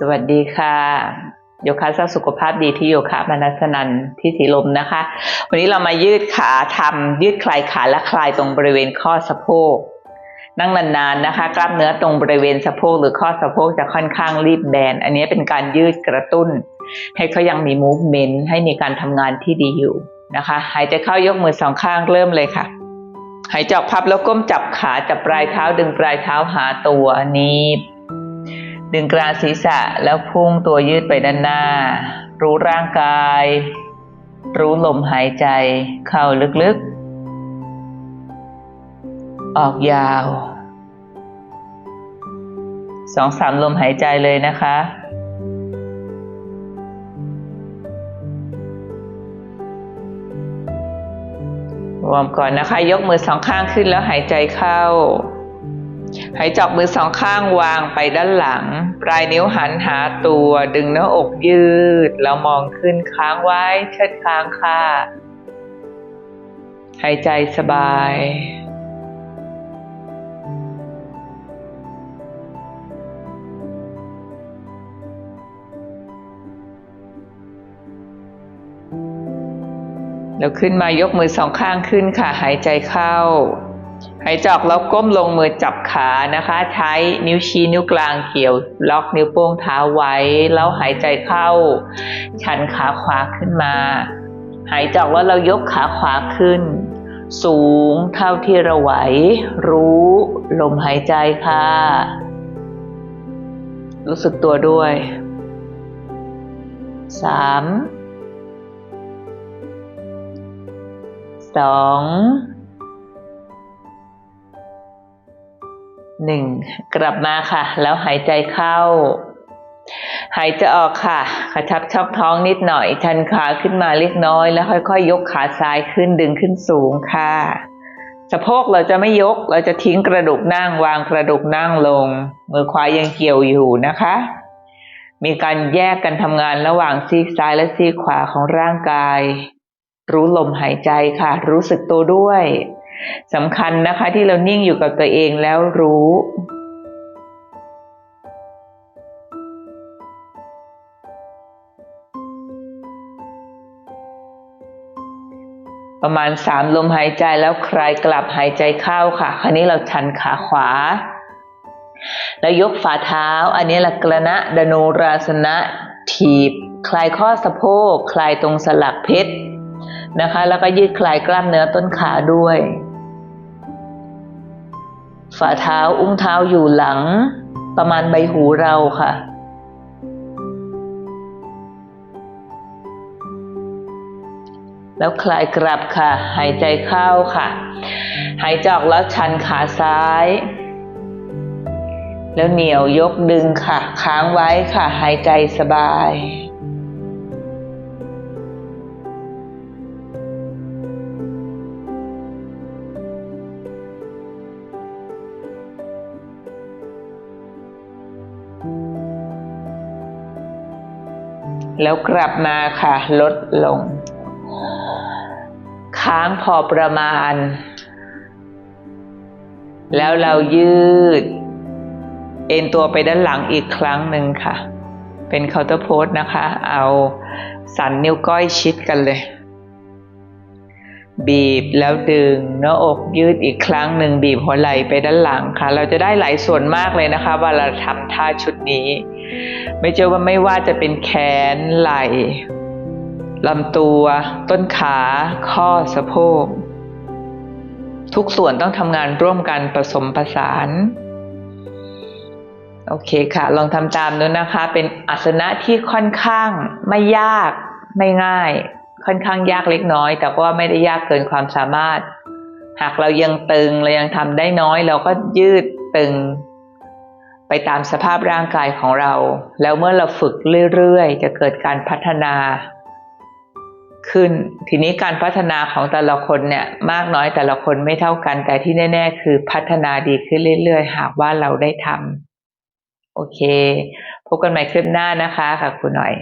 สวัสดีค่ะ โยคะสร้างสุขภาพดีที่โยคะมานัสนันที่สีลมนะคะ วันนี้เรามายืดขาทำยืดคลายขาและคลายตรงบริเวณข้อสะโพก นั่งนานๆนะคะ กล้ามเนื้อตรงบริเวณสะโพกหรือข้อสะโพกจะค่อนข้างรีบแบน อันนี้เป็นการยืดกระตุ้น ให้เขายังมี movement ให้มีการทำงานที่ดีอยู่นะคะ หายใจเข้ายกมือสองข้างเริ่มเลยค่ะหายใจออกพับแล้วก้มจับขาจับปลายเท้าดึงปลายเท้าหาตัวนี้ ดึงกลางศีรษะแล้วพุ่งตัวยืดไปด้านหน้า รู้ร่างกาย รู้ลมหายใจ เข้าลึกๆ ออกยาวสองสามลมหายใจเลยนะคะวอร์มก่อนนะคะ ยกมือสองข้างขึ้นแล้วหายใจเข้า หายจอกมือสองข้างวางไปด้านหลัง ปลายนิ้วหันหาตัว ดึงหน้าอกยืด แล้วมองขึ้นค้างไว้เชิดค้างค่ะ หายใจสบาย แล้วขึ้นมายกมือสองข้างขึ้นค่ะ หายใจเข้า หายใจออกแล้วก้มลงมือจับขานะคะ ใช้นิ้วชี้นิ้วกลางเกี่ยว ล็อกนิ้วโป้งเท้าไว้ แล้วหายใจเข้า ชันขาขวาขึ้นมา หายใจออกแล้วเรายกขาขวาขึ้น สูงเท่าที่เราไหว รู้ลมหายใจค่ะ รู้สึกตัวด้วยสามสอง หนึ่งกลับมาค่ะ แล้วหายใจเข้า หายใจออกค่ะ กระชับช่องท้องนิดหน่อย ชันขาขึ้นมาเล็กน้อย แล้วค่อยๆยกขาซ้ายขึ้นดึงขึ้นสูงค่ะ สะโพกเราจะไม่ยก เราจะทิ้งกระดูกนั่งวางกระดูกนั่งลง มือขวายังเกี่ยวอยู่นะคะ มีการแยกกันทำงานระหว่างซีกซ้ายและซีกขวาของร่างกาย รู้ลมหายใจค่ะ รู้สึกตัวด้วย สำคัญนะคะที่เรานิ่งอยู่กับตัวเองแล้วรู้ ประมาณสามลมหายใจแล้วคลายกลับหายใจเข้าค่ะ คราวนี้เราชันขาขวา แล้วยกฝ่าเท้า อันนี้ละกระณะดนูราสนะถีบ คลายข้อสะโพก คลายตรงสลักเพชรนะคะแล้วก็ยืดคลายกล้ามเนื้อต้นขาด้วย ฝ่าเท้าอุ้งเท้าอยู่หลัง ประมาณใบหูเราค่ะ แล้วคลายกลับค่ะ หายใจเข้าค่ะ หายใจออกแล้วชันขาซ้าย แล้วเหนียวยกดึงค่ะ ค้างไว้ค่ะ หายใจสบาย แล้วกลับมาค่ะ ลดลง ค้างพอประมาณ แล้วเรายืด เอ็นตัวไปด้านหลังอีกครั้งหนึ่งค่ะ เป็นเคาน์เตอร์โพสนะคะ เอาสันนิ้วก้อยชิดกันเลย บีบแล้วดึงหน้าอกยืดอีกครั้งหนึ่งบีบหัวไหล่ไปด้านหลังค่ะ เราจะได้หลายส่วนมากเลยนะคะเวลาทำท่าชุดนี้ ไม่เจอว่าไม่ว่าจะเป็นแขนไหล่ลำตัว ต้นขา ข้อสะโพก ทุกส่วนต้องทำงานร่วมกันผสมผสาน โอเคค่ะ ลองทำตามดูนะคะ เป็นอาสนะที่ค่อนข้างไม่ยากไม่ง่าย ค่อนข้างยากเล็กน้อย แต่ว่าไม่ได้ยากเกินความสามารถ หากเรายังตึงเรายังทำได้น้อย เราก็ยืดตึง ไปตามสภาพร่างกายของเรา แล้วเมื่อเราฝึกเรื่อยๆ จะเกิดการพัฒนา ขึ้น ทีนี้การพัฒนาของแต่ละคนเนี่ยมากน้อยแต่ละคนไม่เท่ากัน แต่ที่แน่ ๆ คือพัฒนาดีขึ้นเรื่อยๆ หากว่าเราได้ทำโอเค พบกันใหม่คลิปหน้านะคะค่ะคุณหน่อย